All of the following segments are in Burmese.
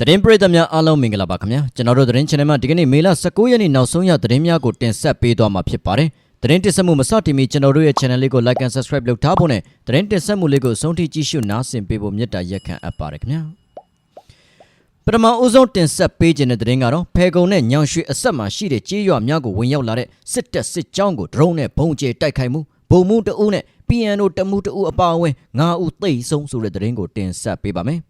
သတင်းပရိသတ်များအားလုံးမင်္ဂလာပါခင်ဗျာကျွန်တော်တို့သတင်း channel မှာဒီကနေ့မေလ19ရက်နေ့နောက်ဆုံးရသတင်းများကိုတင်ဆက်ပေးသွားမှာဖြစ်ပါတယ်သတင်းတင်ဆက်မှုမစတင်မီကျွန်တော်တို့ရဲ့ channel လေးကို like and subscribe လုပ်ထားဖို့နဲ့သတင်းတင်ဆက်မှုလေးကိုဆုံးထိကြည့်ရှုနားဆင်ပေးဖို့မြတ်တာရက်ခံအပ်ပါတယ်ခင်ဗျာပထမဦးဆုံးတင်ဆက်ပေးခြင်းတဲ့သတင်းကတော့ဖေကုံနဲ့ညောင်ရွှေအဆက်မှာရှိတဲ့ကြေးရွာများကိုဝင်ရောက်လာတဲ့စစ်တပ်စစ်ကြောင်းကိုဒရုန်းနဲ့ဘုံကျဲတိုက်ခိုက်မှုဗုံမှုတအုပ်နဲ့ PNO တမှုတအုပ်အပါအဝင်9ဦးသိမ်းဆုံးဆိုတဲ့သတင်းကိုတင်ဆက်ပေးပါမယ်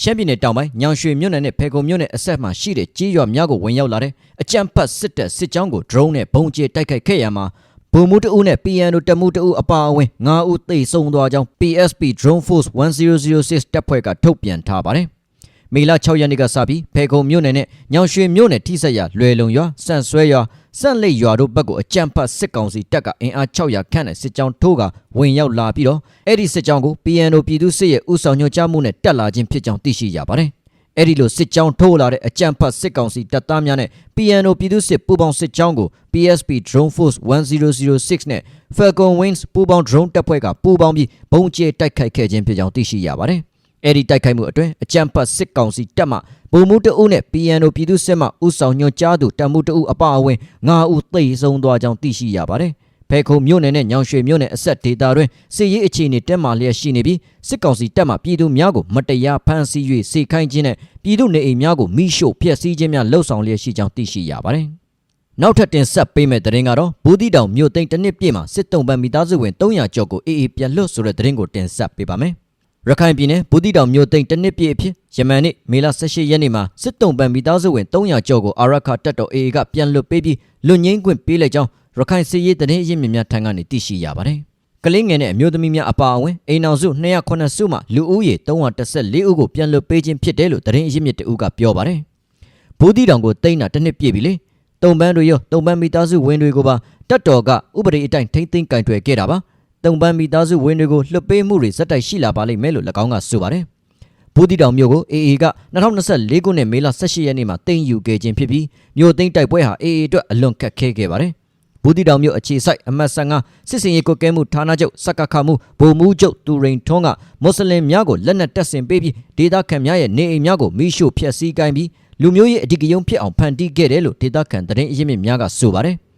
ရှမ်းပြည်နယ်တောင်ပိုင်းညောင်ရွှေမြို့နယ်နဲ့ဖေကုံမြို့နယ်အဆက်မှာရှိတဲ့ကြေးရွာများကိုဝင်ရောက်လာတဲ့အကြမ်းဖက်စစ်တပ်စစ်ကြောင်းကိုဒရုန်းနဲ့ဘုံကျဲတိုက်ခိုက်ခဲ့ရမှာဗိုလ်မှူးတဦးနဲ့ PNO တမှုတဦးအပါအဝင်9ဦးသိမ်းဆုံးသွားကြောင်း PSP Drone Force 1006တပ်ဖွဲ့ကထုတ်ပြန်ထားပါတယ်။မေလ6ရက်နေ့ကစပြီးဖေကုံမြို့နယ်နဲ့ညောင်ရွှေမြို့နယ်ထိစက်ရလွယ်လုံရွာစန့်ဆွဲရွာ စန့်လိတ်ရွာတို့ဘက်ကိုအကြမ်းဖက်စစ်ကောင်စီတပ်ကအင်အား600ခန့်နဲ့စစ်ကြောင်းထိုးကဝင်ရောက်လာပြီးတော့အဲ့ဒီစစ်ကြောင်းကို PNO ပြည်သူစစ်ရဲ့ဥဆောင်ညွှန်ကြားမှုနဲ့တက်လာခြင်းဖြစ်ကြောင်းသိရှိရပါတယ်။အဲ့ဒီလိုစစ်ကြောင်းထိုးလာတဲ့အကြမ်းဖက်စစ်ကောင်စီတပ်သားများနဲ့ PNO ပြည်သူစစ်ပူးပေါင်းစစ်ကြောင်းကို PSP Drone Force 1006နဲ့ Falcon Wings ပူးပေါင်း drone တပ်ဖွဲ့ကပူးပေါင်းပြီးဘုံကျဲတိုက်ခိုက်ခဲ့ခြင်းဖြစ်ကြောင်းသိရှိရပါတယ်။ အဲ့ဒီတိုက်ခိုက်မှုအတွင်းအကြမ်းဖက်စစ်ကောင်စီတပ်မှဗိုလ်မှူးတအုပ်နဲ့ PNO ပြည်သူစစ်မှဥဆောင်ညွှန်ကြားသူတပ်မှုတအုပ်အပအဝင်9ဦးသိမ်းဆုံးသွားကြောင်းသိရှိရပါတယ်။ဖေခုံမြို့နယ်နဲ့ညောင်ရွှေမြို့နယ်အဆက်ဒေတာတွင်စစ်ရေးအခြေအနေတက်မာလျက်ရှိနေပြီးစစ်ကောင်စီတပ်မှပြည်သူများကိုမတရားဖမ်းဆီး၍စေခိုင်းခြင်းနဲ့ပြည်သူနေအိမ်များကိုမိရှို့ဖျက်ဆီးခြင်းများလှုပ်ဆောင်လျက်ရှိကြောင်းသိရှိရပါတယ်။နောက်ထပ်တင်ဆက်ပေးမယ့်သတင်းကတော့ဘူးတီတောင်မြို့သိမ်းတစ်နှစ်ပြည့်မှာစစ်တုံးပန်းမိသားစုဝင်300ကျော်ကိုအေးအေးပြန်လွတ်ဆိုတဲ့သတင်းကိုတင်ဆက်ပေးပါမယ်။ ရခိုင်ပြည်နယ်ဘူးတီတောင်မြို့သိမ်းတစ်နှစ်ပြည့်အဖြစ်ယမန်နေ့မေလ18ရက်နေ့မှာစစ်တုံးပန်းမိသားစုဝင်300ကျော်ကိုအာရခတပ်တော် AA ကပြန်လွတ်ပေးပြီးလွတ်ငင်းခွင့်ပေးလိုက်ကြောင်းရခိုင်စစ်ရေးတရင်အရင်းမြစ်များထံကနေသိရှိရပါတယ်။ကလင်းငယ်နဲ့အမျိုးသမီးများအပါအဝင်အိမ်အောင်စု209စုမှလူဦးရေ314ဦးကိုပြန်လွတ်ပေးခြင်းဖြစ်တယ်လို့တရင်အရင်းမြစ်တဦးကပြောပါတယ်။ဘူးတီတောင်ကိုတိမ့်တာတစ်နှစ်ပြည့်ပြီလေ။တုံပန်းတွေရောတုံပန်းမိသားစုဝင်တွေကိုပါတက်တော်ကဥပဒေအတိုင်းထိမ့်သိမ်းကင်တွယ်ခဲ့တာပါ။ တုံပန်းမိသားစုဝင်တွေကိုလွတ်ပေးမှုတွေစက်တိုက်ရှိလာပါလိမ့်မယ်လို့၎င်းကဆိုပါတယ်။ဘူးတီတောင်မြို့ကို AA က2024ခုနှစ်မေလ18ရက်နေ့မှာတင်ယူခဲ့ခြင်းဖြစ်ပြီးမြို့သိမ်းတိုက်ပွဲဟာ AA အတွက်အလွန်ခက်ခဲခဲ့ပါတယ်။ဘူးတီတောင်မြို့အခြေစိုက်အမတ်15စစ်စင်ရေးကွက်ကဲမှုဌာနချုပ်စက္ကခမှုဗိုလ်မှူးချုပ်သူရိန်ထွန်းကမွတ်စလင်များကိုလက်နက်တပ်ဆင်ပေးပြီးဒေသခံများရဲ့နေအိမ်များကိုမိရှို့ဖျက်ဆီးကိုင်းပြီးလူမျိုးရေးအဓိကယုံဖြစ်အောင်ဖန်တီးခဲ့တယ်လို့ဒေသခံသတင်းအရင်းမြစ်များကဆိုပါတယ်။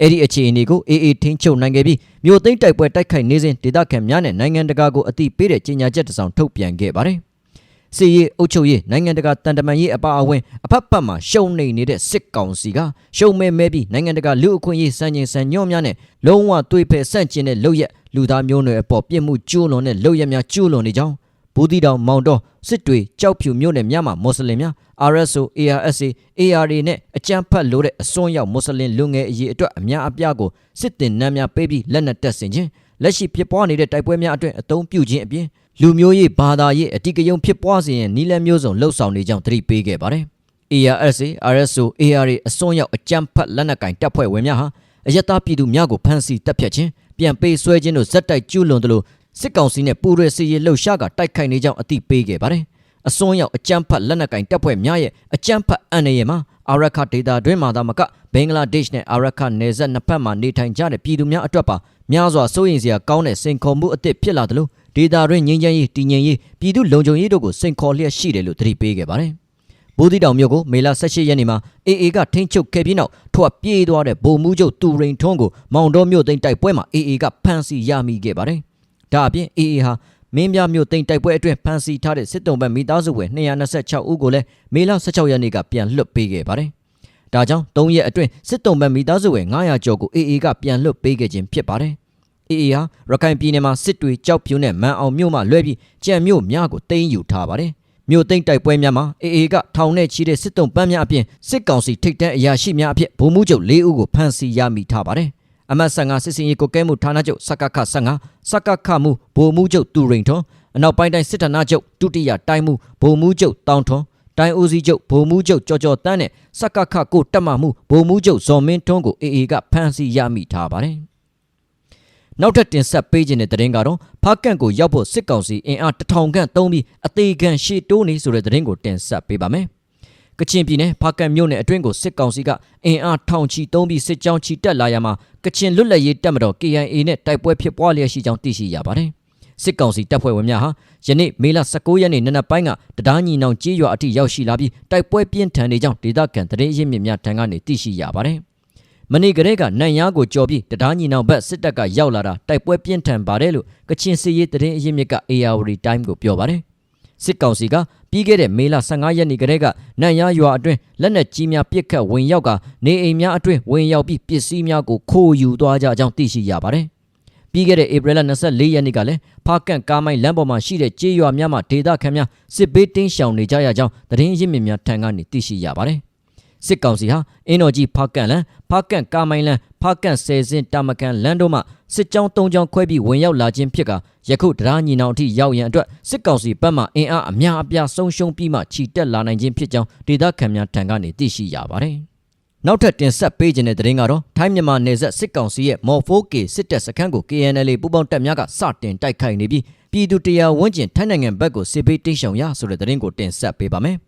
အဲ့ဒီအခြေအနေကို AA ထိန်းချုပ်နိုင်ခဲ့ပြီး မြို့သိမ်းတိုက်ပွဲတိုက်ခိုက်နေစဉ်ဒေသခံများနဲ့နိုင်ငံတကာကိုအတိပေးတဲ့ကြေညာချက်တစ်စောင်ထုတ်ပြန်ခဲ့ပါတယ်။စီရေးအုပ်ချုပ်ရေးနိုင်ငံတကာတန်တမန်ရေးအပါအဝင်အဖက်ဖက်မှာရှုံနေနေတဲ့စစ်ကောင်စီကရှုံမဲမဲပြီးနိုင်ငံတကာလူအခွင့်အရေးစံချိန်စံညွှန်းများနဲ့လုံးဝသွေးဖက်ဆန့်ကျင်တဲ့လုပ်ရက်လူသားမျိုးနွယ်အပေါ်ပြစ်မှုကျူးလွန်တဲ့လုပ်ရက်များကျူးလွန်နေကြောင်း ဘူးတီတောင်မောင်တော်စစ်တွေကြောက်ဖြူမြို့နယ်များမှာမွတ်စလင်များ RSO ARSA ARA နဲ့အကြမ်းဖက်လို့တဲ့အစွန်းရောက်မွတ်စလင်လူငယ်အရေးအတွက်အများအပြားကိုစစ်တင်နှမ်းများပေးပြီးလက်နက်တပ်ဆင်ခြင်းလက်ရှိဖြစ်ပွားနေတဲ့တိုက်ပွဲများအတွင်းအုံပြုခြင်းအပြင်လူမျိုးရေးဘာသာရေးအတိကယုံဖြစ်ပွားစေရင်နီလန်းမျိုးစုံလှုပ်ဆောင်နေကြောင်းသတိပေးခဲ့ပါတယ်။ ARSA RSO ARA အစွန်းရောက်အကြမ်းဖက်လက်နက်ကင်တပ်ဖွဲ့ဝင်များဟာအယက်သားပြည်သူများကိုဖမ်းဆီးတပ်ဖြတ်ခြင်းပြန်ပေးဆွဲခြင်းတို့ဇက်တိုက်ကျူးလွန်သလို စစ်ကောင်စီနဲ့ပူးရဲစီရေးလှုပ်ရှားကတိုက်ခိုက်နေကြောင်းအသိပေးခဲ့ပါတယ်။အစွန်းရောက်အကြမ်းဖက်လက်နက်ကင်တပ်ဖွဲ့များရဲ့အကြမ်းဖက်အန်ရရဲ့မှာအာရခဒေတာတွင်မှသာမကဘင်္ဂလားဒေ့ရှ်နဲ့အာရခနယ်စပ်နှစ်ဖက်မှာနေထိုင်ကြတဲ့ပြည်သူများအတွက်ပါများစွာစိုးရိမ်စရာကောင်းတဲ့စိန်ခေါ်မှုအသစ်ဖြစ်လာသလိုဒေတာတွင်ငြိမ်းချမ်းရေးတည်ငြိမ်ရေးပြည်သူလုံခြုံရေးတို့ကိုစိန်ခေါ်လျက်ရှိတယ်လို့သတိပေးခဲ့ပါတယ်။ဘူးတီတောင်မြို့ကိုမေလ18ရက်နေ့မှာ AA ကထိန်းချုပ်ခဲ့ပြီးနောက်ထွက်ပြေးသွားတဲ့ဗိုလ်မှူးချုပ်တူရိန်ထွန်းကိုမောင်တော်မြို့သိမ်းတိုက်ပွဲမှာ AA ကဖမ်းဆီးရမိခဲ့ပါတယ်။ ဒါအပြင် AA ဟာမင်းပြမြို့သိမ်းတိုက်ပွဲအတွင်းဖမ်းဆီးထားတဲ့စစ်တုံးဘက်မိသားစုဝင်226ဦးကိုလည်းမေလ16ရက်နေ့ကပြန်လွှတ်ပေးခဲ့ပါတယ်။ဒါကြောင့်၃ရက်အတွင်းစစ်တုံးဘက်မိသားစုဝင်900ကျော်ကို AA ကပြန်လွှတ်ပေးခဲ့ခြင်းဖြစ်ပါတယ်။ AA ဟာရခိုင်ပြည်နယ်မှာစစ်တွေကြောက်ဖြူနဲ့မန်အောင်မြို့မှလွဲပြီးကြံမြို့များကိုသိမ်းယူထားပါတယ်။မြို့သိမ်းတိုက်ပွဲများမှာ AA ကထောင်နဲ့ချီတဲ့စစ်တုံးပန်းများအပြင်စစ်ကောင်စီထိပ်တန်းအရာရှိများအဖြစ်ဗိုလ်မှူးချုပ်၄ဦးကိုဖမ်းဆီးရမိထားပါတယ်။ အမတ်ဆန်ကစစ်စင်ရေးကိုကဲမှုဌာနချုပ်စကခ15စကခမှုဗိုလ်မှူးချုပ်တူရိန်ထွန်းအနောက်ပိုင်းတိုင်းစစ်ဌာနချုပ်ဒုတိယတိုင်းမှုဗိုလ်မှူးချုပ်တောင်ထွန်းတိုင်းဦးစီးချုပ်ဗိုလ်မှူးချုပ်ကြော်ကြော်တန်းနဲ့စကခကိုတက်မှမှုဗိုလ်မှူးချုပ်ဇော်မင်းထွန်းကို AA ကဖမ်းဆီးရမိထားပါတယ်။နောက်ထပ်တင်ဆက်ပေးခြင်းတဲ့သတင်းကတော့ဖားကန့်ကိုရောက်ဖို့စစ်ကောင်စီအင်အားတထောင်ခန့်သုံးပြီးအသေးခံရှေ့တိုးနေဆိုတဲ့သတင်းကိုတင်ဆက်ပေးပါမယ်။ ကချင်ပြည်နယ်ဖားကန့်မြို့နယ်အတွင်းကိုစစ်ကောင်စီကအင်အားထောင်ချီသုံးပြီးစစ်ကြောင်းချီတက်လာရမှာကချင်လွတ်လပ်ရေးတပ်မတော် KIA နဲ့တိုက်ပွဲဖြစ်ပွားလျက်ရှိကြောင်းသိရှိရပါတယ်။စစ်ကောင်စီတပ်ဖွဲ့ဝင်များဟာယနေ့မေလ19ရက်နေ့နနက်ပိုင်းကတရားညီနောင်ကြေးရွာအထိရောက်ရှိလာပြီးတိုက်ပွဲပြင်းထန်နေကြောင်းဒေသခံသတင်းရင်းမြစ်များထံကနေသိရှိရပါတယ်။မနေ့ကလေးကနန်ရားကိုကြော်ပြီးတရားညီနောင်ဘက်စစ်တပ်ကရောက်လာတာတိုက်ပွဲပြင်းထန်ပါတယ်လို့ကချင်စစ်ရေးသတင်းအရင်းမြစ်က ARD Time ကိုပြောပါတယ်။ စစ်ကောင်စီကပြီးခဲ့တဲ့မေလ15ရက်နေ့ကလေးကနန်ရရွာအတွင်းလက်နက်ကြီးများပစ်ခတ်ဝင်ရောက်ကနေအိမ်များအတွင်းဝင်ရောက်ပြီးပစ္စည်းများကိုခိုးယူသွားကြကြောင်းသိရှိရပါတယ်။ပြီးခဲ့တဲ့ဧပြီလ24ရက်နေ့ကလည်းဖားကန့်ကားမိုင်းလမ်းပေါ်မှာရှိတဲ့ကြေးရွာများမှာဒေသခံများစစ်ဘေးတင်းရှောင်နေကြရကြောင်းသတင်းရင်းမြစ်များထံကနေသိရှိရပါတယ်။ စစ်ကောင်စီဟာအင်းတော်ကြီးဖားကန့်လမ်းဖားကန့်ကားမိုင်းလမ်းဖားကန့်ဆယ်စင်းတာမကန်လမ်းတို့မှစစ်ကြောင်း၃ကြောင်းခွဲပြီးဝင်ရောက်လာခြင်းဖြစ်ကယခုတရားညီနောင်အထိရောက်ရန်အတွက်စစ်ကောင်စီဘက်မှအင်အားအများအပြားဆုံးရှုံးပြီးမှခြိတက်လာနိုင်ခြင်းဖြစ်ကြောင်းဒေသခံများထံကနေသိရှိရပါတယ်။နောက်ထပ်တင်ဆက်ပေးခြင်းတဲ့သတင်းကတော့ထိုင်းမြန်မာနယ်စပ်စစ်ကောင်စီရဲ့မော်ဖိုကေစစ်တပ်စခန်းကို KNL ပူးပေါင်းတပ်များကစတင်တိုက်ခိုက်နေပြီးပြည်သူတရားဝန်းကျင်ထိုင်းနိုင်ငံဘက်ကိုစစ်ပေးတိတ်ရှောင်ရဆိုတဲ့သတင်းကိုတင်ဆက်ပေးပါမယ်။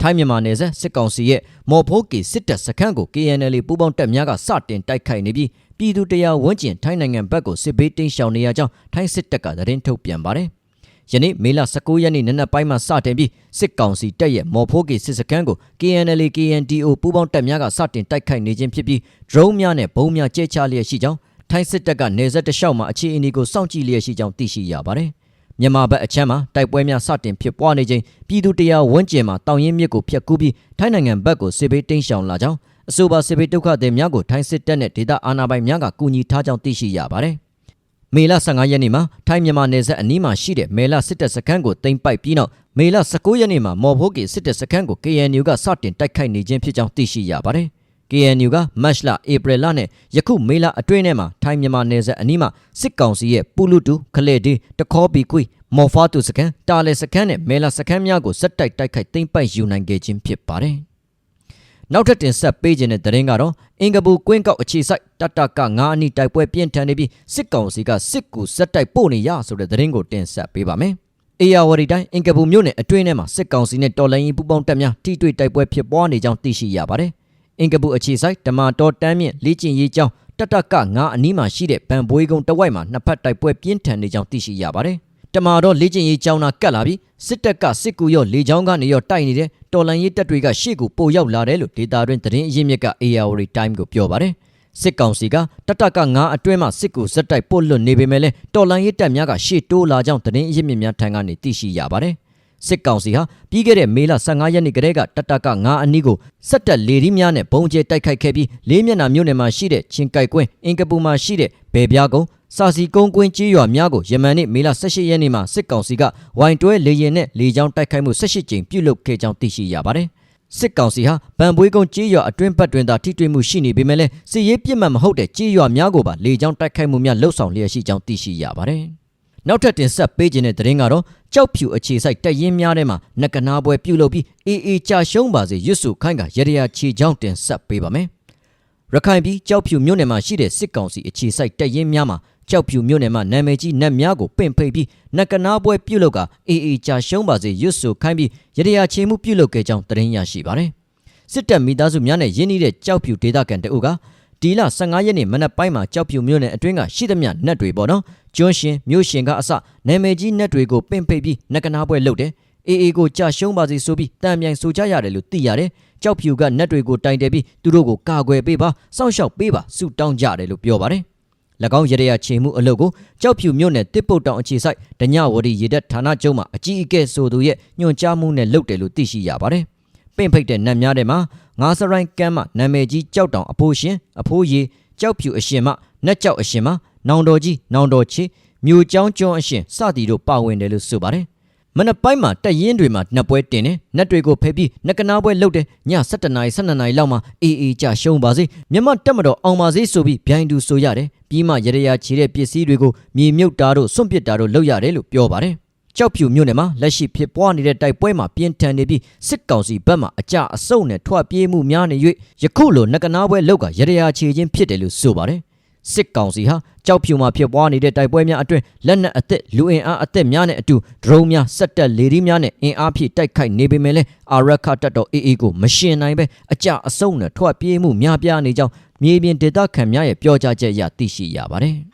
ထိုင်းမြန်မာနယ်စပ်စစ်ကောင်စီရဲ့မော်ဖိုကေစစ်တပ်စခန်းကို KNL ပူးပေါင်းတပ်များကစတင်တိုက်ခိုက်နေပြီးပြည်သူတရားဝန်းကျင်ထိုင်းနိုင်ငံဘက်ကိုစစ်ဘေးတိမ်းရှောင်နေရကြောင်းထိုင်းစစ်တပ်ကသတင်းထုတ်ပြန်ပါတယ်။ယနေ့မေလ19ရက်နေ့နနက်ပိုင်းမှာစတင်ပြီးစစ်ကောင်စီတပ်ရဲ့မော်ဖိုးကေစစ်စခန်းကို KNL KNDO ပူးပေါင်းတပ်များကစတင်တိုက်ခိုက်နေခြင်းဖြစ်ပြီး drone များနဲ့ဘုံများကျဲချလျက်ရှိကြောင်းထိုင်းစစ်တပ်ကနေဆက်တလျှောက်မှာအခြေအနေကိုစောင့်ကြည့်လျက်ရှိကြောင်းသိရှိရပါတယ်။ မြန်မာဘက်အချမ်းမှာတိုက်ပွဲများစတင်ဖြစ်ပွားနေခြင်းပြည်သူတရားဝန်းကျင်မှာတောင်ရင်မြစ်ကိုဖျက်ကူးပြီးထိုင်းနိုင်ငံဘက်ကိုစစ်ဘေးတိမ်းရှောင်လာကြောင်းအဆိုပါစစ်ဘေးဒုက္ခသည်များကိုထိုင်းစစ်တပ်နဲ့ဒေသအာဏာပိုင်များကကူညီထားကြောင်းသိရှိရပါတယ်။မေလ15ရက်နေ့မှာထိုင်းမြန်မာနယ်စပ်အနီးမှာရှိတဲ့မေလစစ်တပ်စခန်းကိုတင်ပိုက်ပြီးနောက်မေလ19ရက်နေ့မှာမော်ဖိုးကေစစ်တပ်စခန်းကို KNU ကစတင်တိုက်ခိုက်နေခြင်းဖြစ်ကြောင်းသိရှိရပါတယ်။ KNU ကမတ်လဧပြီလနဲ့ယခုမေလအတွင်းထဲမှာထိုင်းမြန်မာနယ်စပ်အနီးမှာစစ်ကောင်စီရဲ့ပူလူတူခလေဒီတခေါပီကွီမော်ဖာတူစကန်တာလေစကန်နဲ့မဲလာစကန်များကိုစက်တိုက်တိုက်ခိုက်သိမ်းပိုက်ယူနိုင်ခဲ့ခြင်းဖြစ်ပါတယ်။နောက်ထပ်တင်ဆက်ပေးခြင်းတဲ့သတင်းကတော့အင်္ဂပူကွင်းကောက်အခြေစိုက်တတက9အနီတိုက်ပွဲပြင်းထန်နေပြီးစစ်ကောင်စီကစစ်ကူစက်တိုက်ပို့နေရဆိုတဲ့သတင်းကိုတင်ဆက်ပေးပါမယ်။အေယာဝတီတိုင်းအင်္ဂပူမြို့နယ်အတွင်းထဲမှာစစ်ကောင်စီနဲ့တော်လှန်ရေးပူးပေါင်းတပ်များထိတွေ့တိုက်ပွဲဖြစ်ပွားနေကြောင်းသိရှိရပါတယ်။ အင်္ဂပူအခြေစိုက်ဓမ္မတော်တန်းမြင့်လေ့ကျင့်ရေးကျောင်းတတက9အနီးမှာရှိတဲ့ဗန်ဘွေးကုန်းတဝိုက်မှာနှစ်ဖက်တိုက်ပွဲပြင်းထန်နေကြောင်းသိရှိရပါတယ်။တမာတော့လေ့ကျင့်ရေးကျောင်းသားကတ်လာပြီးစစ်တပ်ကစစ်ကူရောလေချောင်းကနေရောတိုက်နေတဲ့တော်လန်ရေးတပ်တွေကရှေ့ကိုပိုရောက်လာတယ်လို့ဒေတာတွင်သတင်းအရင်းမြစ်က AR Time ကိုပြောပါတယ်စစ်ကောင်စီကတတကငါအတွင်းမှာစစ်ကူဇက်တိုက်ပို့လွတ်နေပေမဲ့လည်းတော်လန်ရေးတပ်များကရှေ့တိုးလာကြောင်းသတင်းအရင်းမြစ်များထံကနေသိရှိရပါတယ် စစ်ကောင်စီဟာပြီးခဲ့တဲ့မေလ15ရက်နေ့ကတည်းကတတက9အနီးကိုစက်တက်လေဒီများနဲ့ဘုံကျဲတိုက်ခိုက်ခဲ့ပြီးလေးမျက်နှာမြို့နယ်မှာရှိတဲ့ချင်းကြိုက်ကွင်းအင်ကပူမှာရှိတဲ့ဘယ်ပြားကုန်းစာစီကုန်းကွင်းကြီးရွာများကိုယမန်နေ့မေလ18ရက်နေ့မှာစစ်ကောင်စီကဝိုင်တွဲလေရင်နဲ့လေကြောင်းတိုက်ခိုက်မှု18ကြိမ်ပြုလုပ်ခဲ့ကြောင်းသိရှိရပါတယ်။စစ်ကောင်စီဟာဗန်ပွေးကုန်းကြီးရွာအတွင်းပတ်တွင်သာထိတွေ့မှုရှိနေပေမဲ့လည်းစစ်ရေးပြစ်မှတ်မဟုတ်တဲ့ကြီးရွာများကိုပါလေကြောင်းတိုက်ခိုက်မှုများလှုပ်ဆောင်လျက်ရှိကြောင်းသိရှိရပါတယ်။နောက်ထပ်တင်ဆက်ပေးခြင်းတဲ့သတင်းကတော့ ကြောက်ဖြူအခြေစိုက်တပ်ရင်းများထဲမှာနကနာပွဲပြုလုပ်ပြီးအေးအေးကြာရှုံးပါစေရွတ်စုခိုင်းကရရချီချောင်းတင်ဆက်ပေးပါမယ်။ရခိုင်ပြည်ကြောက်ဖြူမြို့နယ်မှာရှိတဲ့စစ်ကောင်စီအခြေစိုက်တပ်ရင်းများမှာကြောက်ဖြူမြို့နယ်မှာနာမည်ကြီးနတ်များကိုပင့်ဖိတ်ပြီးနကနာပွဲပြုလုပ်ကအေးအေးကြာရှုံးပါစေရွတ်ဆိုခိုင်းပြီးရရချေမှုပြုလုပ်ခဲ့ကြောင်းသတင်းရရှိပါတယ်။စစ်တပ်မိသားစုများနဲ့ရင်းနှီးတဲ့ကြောက်ဖြူဒေသခံတအုပ်က ဒီလ15ရက်နေ့မနက်ပိုင်းမှာကြောက်ဖြူမြို့နယ်အတွင်းကရှိသမျှနတ်တွေပေါ့နော်ကျွန်းရှင်မြို့ရှင်ကအစနာမည်ကြီးနတ်တွေကိုပင့်ဖိတ်ပြီးနကနာပွဲလုပ်တယ်အေးအေးကိုကြာရှုံးပါစေဆိုပြီးတံမြိုင်ဆိုကြရတယ်လို့သိရတယ်ကြောက်ဖြူကနတ်တွေကိုတိုင်တယ်ပြီးသူတို့ကိုကာကွယ်ပေးပါစောင့်ရှောက်ပေးပါဆုတောင်းကြတယ်လို့ပြောပါတယ်၎င်းရရချေမှုအလုပ်ကိုကြောက်ဖြူမြို့နယ်တစ်ပုတ်တောင်အခြေဆိုင်ဒညဝတီရေတပ်ဌာနချုပ်မှအကြီးအကဲဆိုသူရဲ့ညွှန်ကြားမှုနဲ့လုပ်တယ်လို့သိရှိရပါတယ်။ ပင့်ဖိတ်တဲ့နတ်များထဲမှာငါးစရိုင်းကမ်းမှနာမည်ကြီးကြောက်တောင်အဖိုးရှင်အဖိုးရီကြောက်ဖြူအရှင်မှနတ်ကြောက်အရှင်မှနောင်တော်ကြီးနောင်တော်ချေမြို့ကျောင်းကျွန်းအရှင်စသည်တို့ပါဝင်တယ်လို့ဆိုပါတယ်မနက်ပိုင်းမှာတက်ရင်တွေမှာနှက်ပွဲတင်တယ်နှက်တွေကိုဖယ်ပြီးနှက်ကနာပွဲလုပ်တယ်ည7:00နာရီ12:00နာရီလောက်မှာအေးအေးကြရှုံးပါစေမြမတက်မတော်အောင်ပါစေဆိုပြီးဗျိုင်းတူဆိုရတယ်ပြီးမှရရရချီတဲ့ပစ္စည်းတွေကိုမြေမြုပ်တာတို့စွန့်ပစ်တာတို့လုပ်ရတယ်လို့ပြောပါတယ် ကြောက်ဖြူမြို့နယ်မှာလက်ရှိဖြစ်ပွားနေတဲ့တိုက်ပွဲမှာပြင်းထန်နေပြီးစစ်ကောင်စီဘက်မှအကြအဆုတ်နဲ့ထွက်ပြေးမှုများနေ၍ယခုလိုနကနာပွဲလောက်ကရရရချီခြင်းဖြစ်တယ်လို့ဆိုပါတယ်စစ်ကောင်စီဟာကြောက်ဖြူမှာဖြစ်ပွားနေတဲ့တိုက်ပွဲများအတွင်းလက်နက်အသစ်လူအင်အားအသစ်များနဲ့အတူဒရုန်းများစက်တက်လေဒီများနဲ့အင်အားဖြည့်တိုက်ခိုက်နေပေမဲ့လည်းအာရခတပ်တော်အေးအေးကိုမရှင်နိုင်ပဲအကြအဆုံနဲ့ထွက်ပြေးမှုများပြားနေကြောင်းမြေပြင်ဒေသခံများရဲ့ပြောကြားချက်အရသိရှိရပါတယ်။